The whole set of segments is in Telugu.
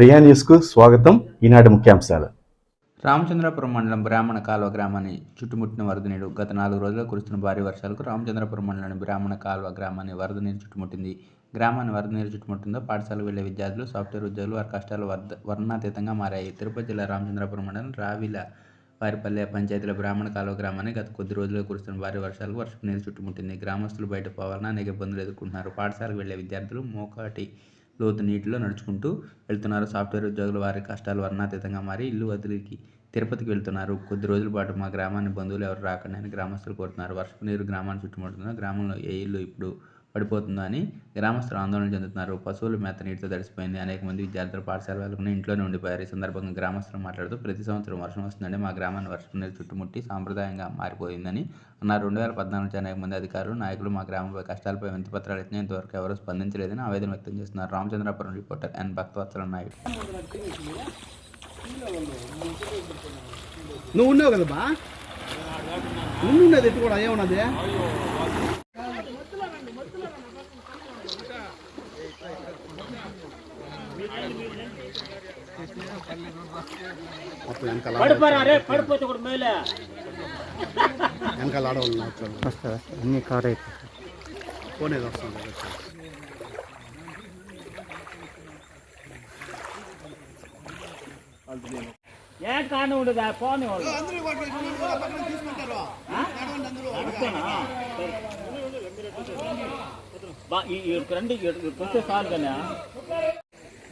ప్రియా న్యూస్కు స్వాగతం. ఈనాటి ముఖ్యాంశాలు. రామచంద్రపురం మండలం బ్రాహ్మణ కాల్వ గ్రామాన్ని చుట్టుముట్టిన వరద నీరు గత నాలుగు రోజులు కురుస్తున్న భారీ వర్షాలకు రామచంద్రపురం మండలం బ్రాహ్మణ కాల్వ గ్రామాన్ని వరద నీరు చుట్టుముట్టింది. గ్రామాన్ని వరద నీరు చుట్టుముట్టిందో పాఠశాలకు వెళ్ళే విద్యార్థులు సాఫ్ట్వేర్ ఉద్యోగులు వారి కష్టాలు వర్ధ వర్ణాతీతంగా మారాయి. తిరుపతి జిల్లా రామచంద్రపురం మండలం రావిల వారిపల్లె పంచాయతీల బ్రాహ్మణ కాలువ గ్రామాన్ని గత కొద్ది రోజులుగా కురుస్తున్న భారీ వర్షాలకు వర్షపు నీరు చుట్టుముట్టింది. గ్రామస్తులు బయట పోవాలన్నా అనేక ఇబ్బందులు ఎదుర్కొంటున్నారు. పాఠశాలకు వెళ్ళే విద్యార్థులు మోకాటి లోతు నీటిలో నడుచుకుంటూ వెళ్తున్నారు. సాఫ్ట్వేర్ ఉద్యోగుల వారి కష్టాలు వర్ణాతీతంగా మారి ఇల్లు వదిలికి తిరుపతికి వెళ్తున్నారు. కొద్ది రోజుల పాటు మా గ్రామాన్ని బంధువులు ఎవరు రాకండి అని గ్రామస్తులు కోరుతున్నారు. వర్షపు నీరు గ్రామాన్ని చుట్టుముడుతుందో గ్రామంలో ఏ ఇల్లు ఇప్పుడు పడిపోతుందని గ్రామస్తులు ఆందోళన చెందుతున్నారు. పశువులు మేత నీటితో తడిసిపోయింది. అనేక మంది విద్యార్థులు పాఠశాల వెళ్ళకుండా ఇంట్లోనే ఉండిపోయారు. ఈ సందర్భంగా గ్రామస్తులు మాట్లాడుతూ ప్రతి సంవత్సరం వర్షం వస్తుందని మా గ్రామాన్ని వర్షం నీరు చుట్టుముట్టి సాంప్రదాయంగా మారిపోయిందని అన్నారు. రెండు వేల పద్నాలుగు నుంచి అనేక మంది అధికారులు నాయకులు మా గ్రామంపై కష్టాలపై వింత పత్రాలు ఇచ్చినా ఇంతవరకు ఎవరూ స్పందించలేదని ఆవేదన వ్యక్తం చేస్తున్నారు. Ramachandrapuram reporter N. Bhaktavatsala Naidu. నువ్వు ఉన్నావు కదా బా నువ్వు ఉన్నది కూడా ఏమన్నది మొత్తం వెనకాల పడిపోరా పడిపోతే కూడా మేలే వెనకాల ఆడవాళ్ళు వస్తుంది అన్ని కవర్ అయిపోతుంది ఫోన్ ఏదో వస్తుంది ఏం కాని ఉండదు ఆ ఫోన్ వాళ్ళు అంతేనా?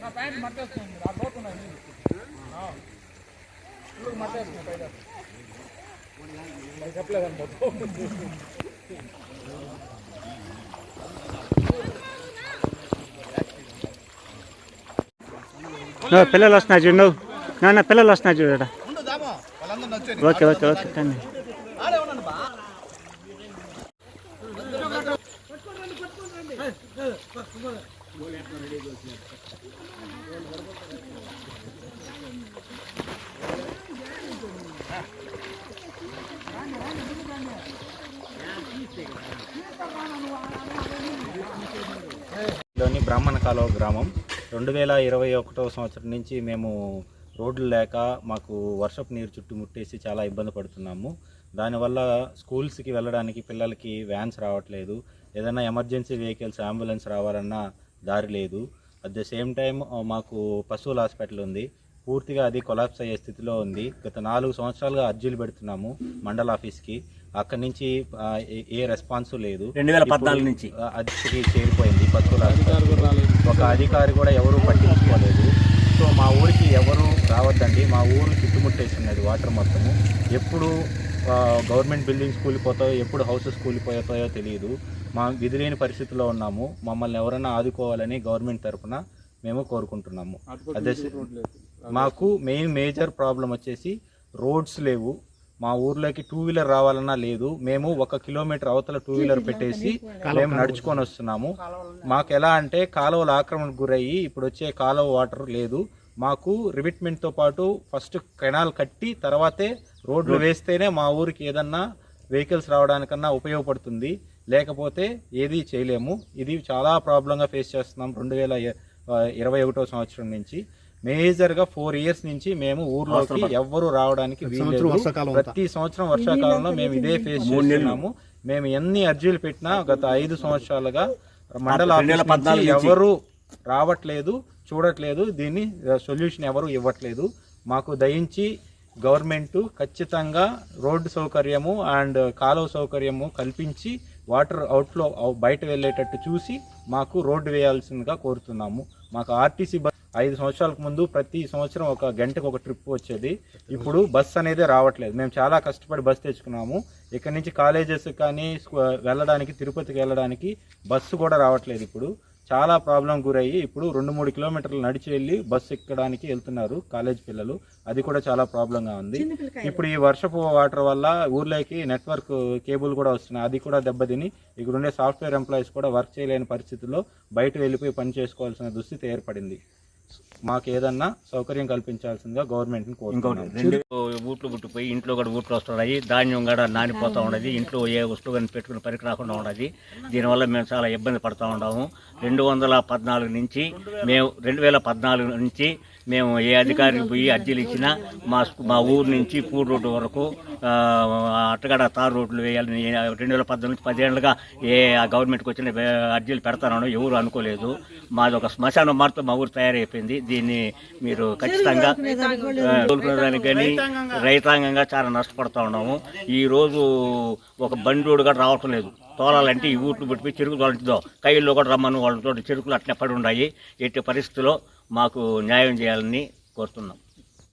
సరే. బా ఈ ఇక్కడికి రండి ఇక్కడికి వస్తే చాలు కానీ పిల్లలు వస్తున్నారు చూడు నాన్న పిల్లలు వస్తున్నారు చూడు ఓకే ఓకే ఓకే కానీ లోని బ్రాహ్మణ కాలువ గ్రామం. రెండు వేల ఇరవై ఒకటో సంవత్సరం నుంచి మేము రోడ్లు లేక మాకు వర్షపు నీరు చుట్టుముట్టేసి చాలా ఇబ్బంది పడుతున్నాము. దానివల్ల స్కూల్స్కి వెళ్ళడానికి పిల్లలకి వ్యాన్స్ రావట్లేదు. ఏదైనా ఎమర్జెన్సీ వెహికల్స్ అంబులెన్స్ రావాలన్నా దారి లేదు. అట్ ద సేమ్ టైం మాకు పశువుల హాస్పిటల్ ఉంది. పూర్తిగా అది కొలాప్స్ అయ్యే స్థితిలో ఉంది. గత నాలుగు సంవత్సరాలుగా అర్జీలు పెడుతున్నాము మండల ఆఫీస్కి. అక్కడి నుంచి ఏ- ఏ రెస్పాన్స్ లేదు. రెండు వేల పద్నాలుగు నుంచి. అధికారికి చేరిపోయింది. పశువుల. ఒక అధికారి కూడా ఎవరు పట్టించుకోలేదు. సో మా ఊరికి ఎవరు రావద్దండి. మా ఊరు చుట్టుముట్టేస్తున్నది వాటర్ మొత్తము. ఎప్పుడు గవర్నమెంట్ బిల్డింగ్స్ కూలిపోతాయో ఎప్పుడు హౌసెస్ కూలిపోతాయో తెలియదు మా విధిలేని పరిస్థితిలో ఉన్నాము. మమ్మల్ని ఎవరైనా ఆదుకోవాలని గవర్నమెంట్ తరఫున మేము కోరుకుంటున్నాము. అదే మాకు మెయిన్ మేజర్ ప్రాబ్లం వచ్చేసి రోడ్స్ లేవు. మా ఊర్లోకి టూ వీలర్ రావాలన్నా లేదు. మేము ఒక కిలోమీటర్ అవతల టూ వీలర్ పెట్టేసి మేము నడుచుకొని వస్తున్నాము. మాకు ఎలా అంటే కాలువలు ఆక్రమణకు గురయ్యి ఇప్పుడు వచ్చే కాలువ వాటర్ లేదు. మాకు రివిట్మెంట్తో పాటు ఫస్ట్ కెనాల్ కట్టి తర్వాతే రోడ్లు వేస్తేనే మా ఊరికి ఏదన్నా వెహికల్స్ రావడానికన్నా ఉపయోగపడుతుంది. లేకపోతే ఏది చేయలేము. ఇది చాలా ప్రాబ్లంగా ఫేస్ చేస్తున్నాం. రెండు వేల ఇరవై ఒకటో సంవత్సరం నుంచి మేజర్గా ఫోర్ ఇయర్స్ నుంచి మేము ఊర్లోకి ఎవ్వరు రావడానికి. ప్రతి సంవత్సరం వర్షాకాలంలో మేము ఇదే ఫేస్ చేస్తున్నాము. మేము ఎన్ని అర్జీలు పెట్టినా గత ఐదు సంవత్సరాలుగా మండల ఎవరు రావట్లేదు చూడట్లేదు. దీన్ని సొల్యూషన్ ఎవరు ఇవ్వట్లేదు. మాకు దయించి గవర్నమెంట్ ఖచ్చితంగా రోడ్డు సౌకర్యము అండ్ కాలువ సౌకర్యము కల్పించి వాటర్ అవుట్ఫ్లో బయట వెళ్ళేటట్టు చూసి మాకు రోడ్డు వేయాల్సిందిగా కోరుతున్నాము. మాకు ఆర్టీసీ బస్ ఐదు సంవత్సరాలకు ముందు ప్రతి సంవత్సరం ఒక గంటకు ఒక ట్రిప్ వచ్చేది. ఇప్పుడు బస్ అనేది రావట్లేదు. మేము చాలా కష్టపడి బస్ తెచ్చుకున్నాము. ఇక్కడ నుంచి కాలేజెస్ కానీ వెళ్ళడానికి తిరుపతికి వెళ్ళడానికి బస్సు కూడా రావట్లేదు ఇప్పుడు. చాలా ప్రాబ్లం గురయ్యి ఇప్పుడు రెండు మూడు కిలోమీటర్లు నడిచి వెళ్ళి బస్సు ఎక్కడానికి వెళ్తున్నారు కాలేజ్ పిల్లలు. అది కూడా చాలా ప్రాబ్లంగా ఉంది. ఇప్పుడు ఈ వర్షపు వాటర్ వల్ల ఊర్లోకి నెట్వర్క్ కేబుల్ కూడా వస్తున్నాయి. అది కూడా దెబ్బతిని ఇక్కడ ఉండే సాఫ్ట్వేర్ ఎంప్లాయీస్ కూడా వర్క్ చేయలేని పరిస్థితుల్లో బయట వెళ్ళిపోయి పని చేసుకోవాల్సిన దుస్థితి ఏర్పడింది. మాకు ఏదన్నా సౌకర్యం కల్పించాల్సిందిగా గవర్నమెంట్ని ఇంకోటి కోరుకుంటున్నాం రెండు ఊట్లు పుట్టిపోయి ఇంట్లో కూడా ఊట్లు వస్తున్నాయి ధాన్యం కూడా నానిపోతూ ఉన్నది ఇంట్లో ఏ వస్తువు కానీ పెట్టుకుని పనికి రాకుండా ఉన్నది దీనివల్ల మేము చాలా ఇబ్బంది పడుతూ ఉన్నాము. రెండు వందల పద్నాలుగు నుంచి మేము రెండు వేల పద్నాలుగు నుంచి మేము ఏ అధికారికి పోయి అర్జీలు ఇచ్చినా మా మా ఊరు నుంచి పూర్ రోడ్డు వరకు ఆ, అట్టగడ తారు రోడ్లు వేయాలని రెండు వేల పద్నాలుగు నుంచి పదేళ్ళుగా ఏ ఆ గవర్నమెంట్కి వచ్చిన అర్జీలు పెడతానో ఎవరు అనుకోలేదు. మాది ఒక శ్మశానం మార్తో మా ఊరు తయారైపోయింది. దీన్ని మీరు ఖచ్చితంగా కోలుకునేదానికి కానీ రైతాంగంగా చాలా నష్టపడుతూ ఉన్నాము. ఈ రోజు ఒక బండి కూడా రావటం లేదు. తోలాలంటే ఈ ఊట్లు పెట్టి చెరుకు తోలంటుందో కైల్లో కూడా రమ్మను వాళ్ళతో చెరుకులు అట్లా పడి ఉన్నాయి. ఎట్టి పరిస్థితిలో మాకు న్యాయం చేయాలని కోరుతున్నాం.